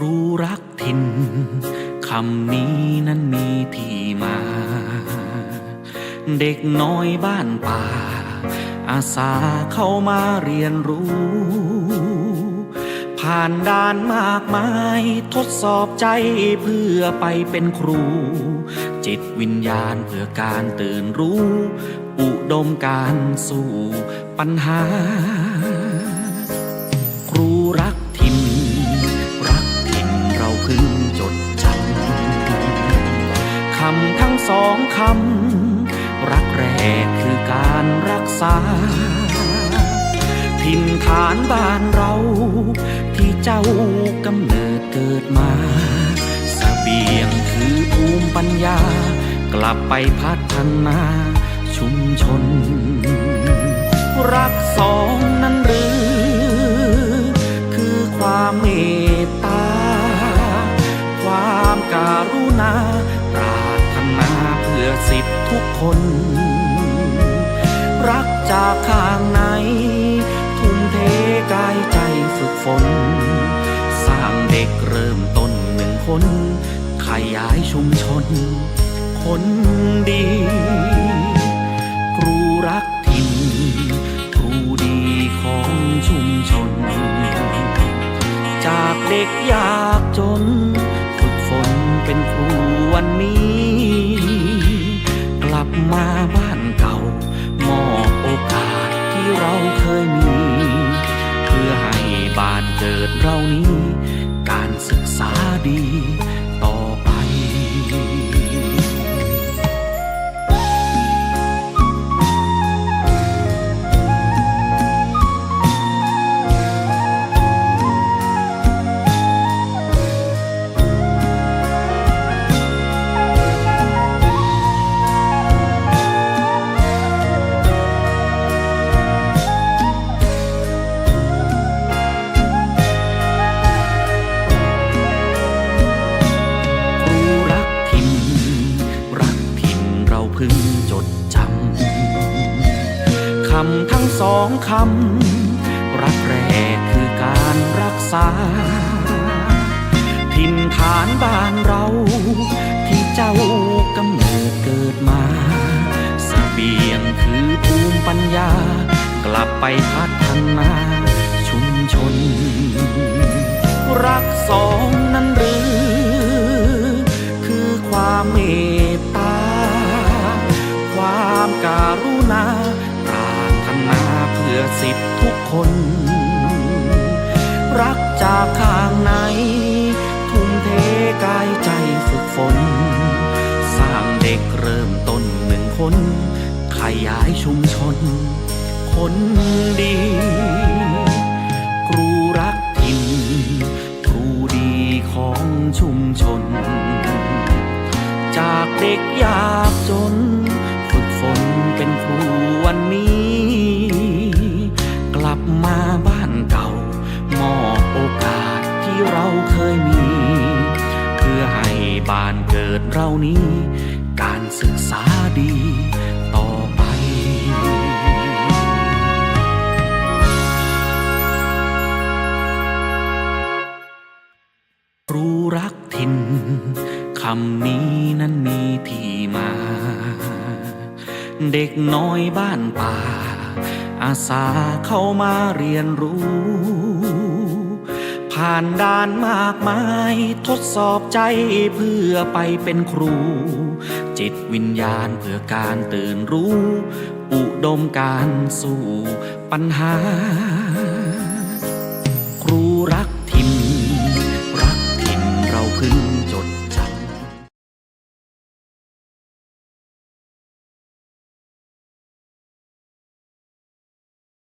ครูรักถิ่นคำนี้นั้นมีที่มา เด็กน้อยบ้านป่า อาสาเข้ามาเรียนรู้ ผ่านด่านมากมาย ทดสอบใจเพื่อไปเป็นครู จิตวิญญาณเพื่อการตื่นรู้ อุดมการสู่ปัญหาำคำทั้งสองคำ รักแรกคือการรักษา ถิ่นฐานบ้านเรา ที่เจ้ากำเนิดเกิดมาสเสบียงคือภูมิปัญญา กลับไปพัฒนาชุมชน รักสองนั้นหรือ รักจากข้างใน ทุ่มเทกายใจฝึกฝน สร้างเด็กเริ่มต้นหนึ่งคน ขยายชุมชน คนดี ครูรักถิ่นครูดีของชุมชน จากเด็กยากจน ฝึกฝนเป็นครูวันนี้ มาบ้านเก่ามอบโอกาสที่เราเคยมี เพื่อให้บ้านเกิดเรานี้ การศึกษาดี พึงจดจำคำทั้งสองคำ รักแรกคือการรักษา ถิ่นฐานบ้านเรา ที่เจ้ากำเนิดเกิดมาสเสบียงคือภูมิปัญญา กลับไปพัฒนาชุมชน รักสองนั้นหรือ คือความเมต การุณาปรารถนาเพื่อสิทธิทุกคน รักจากข้างใน ทุ่มเทกายใจฝึกฝน สร้างเด็กเริ่มต้นหนึ่งคน ขยายชุมชน คนดี ครูรักถิ่นครูดีของชุมชน จากเด็กยากจน เป็นครูวันนี้ กลับมาบ้านเก่ามอบโอกาสที่เราเคยมี เพื่อให้บ้านเกิดเรานี้ การศึกษาดีต่อไปรู้รักถิ่นคำนี้นั้นมีที่มา เด็กน้อยบ้านป่า อาสาเข้ามาเรียนรู้ ผ่านด่านมากมาย ทดสอบใจเพื่อไปเป็นครู จิตวิญญาณเพื่อการตื่นรู้ อุดมการสู่ปัญหา ครูรัก